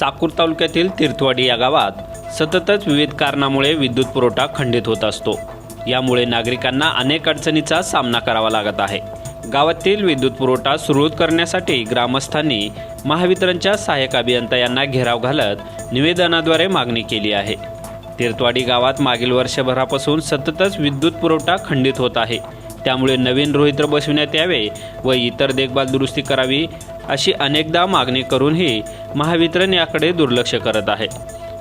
चाकूर तालुक्यातील तीर्थवाडी या गावात सततच विविध कारणामुळे विद्युत पुरवठा खंडित होत असतो. यामुळे नागरिकांना अनेक अडचणीचा सामना करावा लागत आहे. गावातील विद्युत पुरवठा सुरळीत करण्यासाठी ग्रामस्थांनी महावितरणच्या सहाय्यक अभियंता यांना घेराव घालत निवेदनाद्वारे मागणी केली आहे. तीर्थवाडी गावात मागील वर्षभरापासून सततच विद्युत पुरवठा खंडित होत आहे. त्यामुळे नवीन रोहित्र बसविण्यात यावे व इतर देखभाल दुरुस्ती करावी अशी अनेकदा मागणी करूनही महावितरण याकडे दुर्लक्ष करत आहे.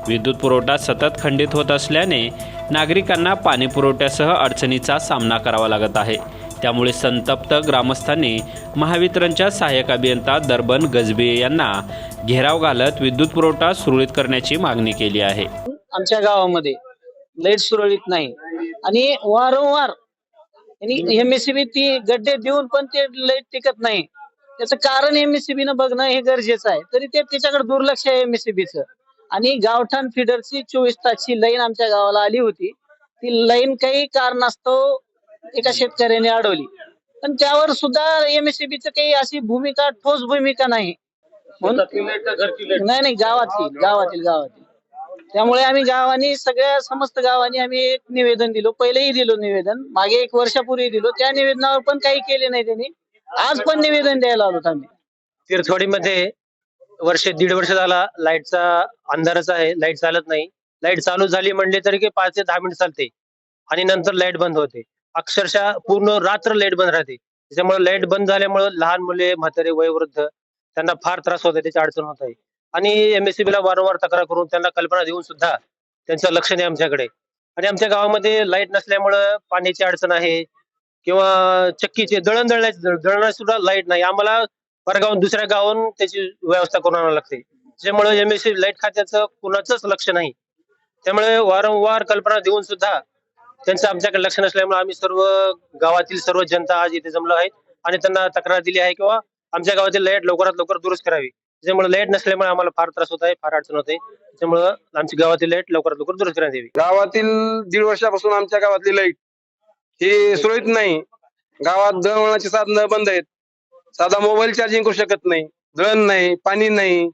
विद्युत पुरवठा सतत खंडित होत असल्याने नागरिकांना पाणी पुरवठ्यासह अडचणीचा सामना करावा लागत आहे. त्यामुळे संतप्त ग्रामस्थांनी महावितरणच्या सहाय्यक अभियंता दर्बन गजबे यांना घेराव घालत विद्युत पुरवठा सुरळीत करण्याची मागणी केली आहे. आमच्या गावामध्ये लाइट सुरळीत नाही आणि वारंवार आणि एमएससीबी ती गड्डे देऊन पण ते लाइट टिकत नाही. त्याचं कारण एमएससीबी न बघणं हे गरजेचं आहे. तरी ते त्याच्याकडे दुर्लक्ष आहे एमएससीबीच आणि गावठाण फिडरची चोवीस तासची लाईन आमच्या गावाला आली होती. ती लाईन काही कारणास्तव एका शेतकऱ्याने अडवली. पण त्यावर सुद्धा एमएससीबीच काही अशी भूमिका ठोस भूमिका नाही. म्हणून नाही नाही गावातील गावातील गावातील. त्यामुळे आम्ही गावांनी सगळ्या समस्त गावांनी आम्ही एक निवेदन दिलो. पहिलेही दिलो निवेदन. मागे एक वर्षापूर्वी दिलो. त्या निवेदनावर पण काही केले नाही त्यांनी. आज पण निवेदन द्यायला आलो आम्ही. तीर्थवाडीमध्ये वर्ष दीड वर्ष झाला लाईटचा अंधारच आहे. लाइट चालत नाही. लाइट चालू झाली म्हणले तरी की पाच ते दहा मिनिट चालते. आणि नंतर लाइट बंद होते. अक्षरशः पूर्ण रात्र लाइट बंद राहते. त्याच्यामुळे लाइट बंद झाल्यामुळे लहान मुले म्हातारे वयोवृद्ध त्यांना फार त्रास होत आहे त्याची अडचण होत आहे. आणि एमएससीबी ला वारंवार तक्रार करून त्यांना कल्पना देऊन सुद्धा त्यांचं लक्ष नाही आमच्याकडे. आणि आमच्या गावामध्ये लाइट नसल्यामुळं पाण्याची अडचण आहे किंवा चक्कीचे दळण दळण्याची दळणाची सुद्धा लाइट नाही. आम्हाला परगावून दुसऱ्या गावून त्याची व्यवस्था करून आणावी लागते. त्याच्यामुळे एमएससी लाइट खात्याचं कुणाचंच लक्ष नाही. त्यामुळे वारंवार कल्पना देऊन सुद्धा त्यांचं आमच्याकडे लक्ष नसल्यामुळे आम्ही सर्व गावातील सर्व जनता आज इथे जमलो आहे आणि त्यांना तक्रार दिली आहे किंवा आमच्या गावातील लाइट लवकरात लवकर दुरुस्त करावी. त्याच्यामुळे लाइट नसल्यामुळे आम्हाला फार त्रास होत आहे फार अडचण होते त्याच्यामुळे आमची गावातील लाइट लवकरात लवकर दुरुस्त करण्यात यावी. गावातील दीड वर्षापासून आमच्या गावातली लाइट ही सुरळीत नाही. गावात दळणवळणाची साधनं बंद आहेत. साधा मोबाईल चार्जिंग करू शकत नाही. दळण नाही पाणी नाही.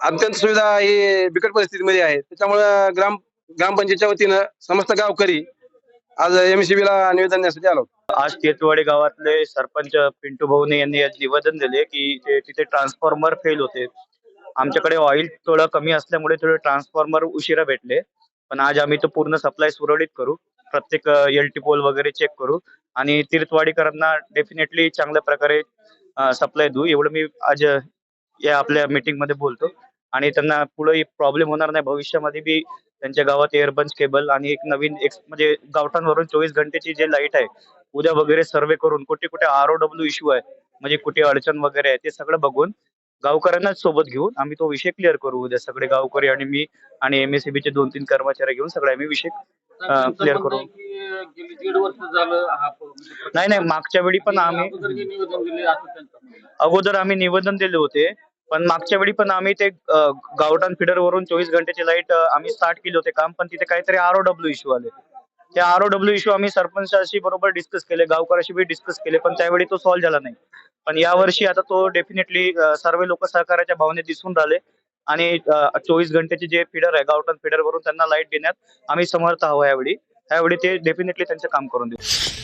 अत्यंत सुविधा ही बिकट परिस्थितीमध्ये आहे. त्याच्यामुळं ग्राम ग्रामपंचायतच्या वतीनं समस्त गावकरी आज एमसीबी ला निवेदन देण्यासाठी आलो आज तीर्थवाडी गावातले सरपंच पिंटू भाऊने यांनी आज निवेदन दिले की ते तिथे ट्रान्सफॉर्मर फेल होते. आमच्याकडे ऑइल थोडं कमी असल्यामुळे थोडे ट्रान्सफॉर्मर उशिरा भेटले. पण आज आम्ही तो पूर्ण सप्लाय सुरळीत करू. प्रत्येक एल टी पोल वगैरे चेक करू. आणि तीर्थवाडीकरांना डेफिनेटली चांगल्या प्रकारे सप्लाय देऊ. एवढं मी आज या आपल्या मीटिंगमध्ये बोलतो. आणि त्यांना पुढे प्रॉब्लेम होणार नाही. भविष्यामध्ये बी त्यांच्या गावात एअरबन्स केबल आणि एक नवीन एक म्हणजे गावठाणवरून चोवीस घंटेची जे लाइट आहे उद्या वगैरे सर्वे करून कुठे कुठे आर ओ डब्ल्यू इश्यू आहे म्हणजे कुठे अडचण वगैरे आहे ते सगळं बघून गावकऱ्यांनाच सोबत घेऊन आम्ही तो विषय क्लिअर करू उद्या सगळे गावकरी आणि मी आणि एमएससीबी चे दोन तीन कर्मचारी घेऊन सगळे आम्ही विषय क्लिअर करू हा नाही नाही मागच्या वेळी पण आम्ही. अगोदर आम्ही निवेदन दिले होते पण मागच्या वेळी पण आम्ही ते अ, गावठाण फिडर वरून चोवीस घंटेची लाइट आम्ही स्टार्ट केले होते काम पण तिथे काहीतरी आर ओ डब्ल्यू इश्यू आले. ते आर ओ डब्ल्यू इश्यू आम्ही सरपंचाशी बरोबर डिस्कस केले गावकऱ्याशी बी डिस्कस केले पण त्यावेळी तो सॉल्व्ह झाला नाही. पण यावर्षी आता तो डेफिनेटली सर्व लोक सहकार्याच्या भावने दिसून राहिले आणि चोवीस घंटेचे जे फिडर आहे गावठाण फिडर वरून त्यांना लाइट देण्यात आम्ही समर्थ आहोत यावेळी. त्यावेळी ते डेफिनेटली त्यांचं काम करून देऊ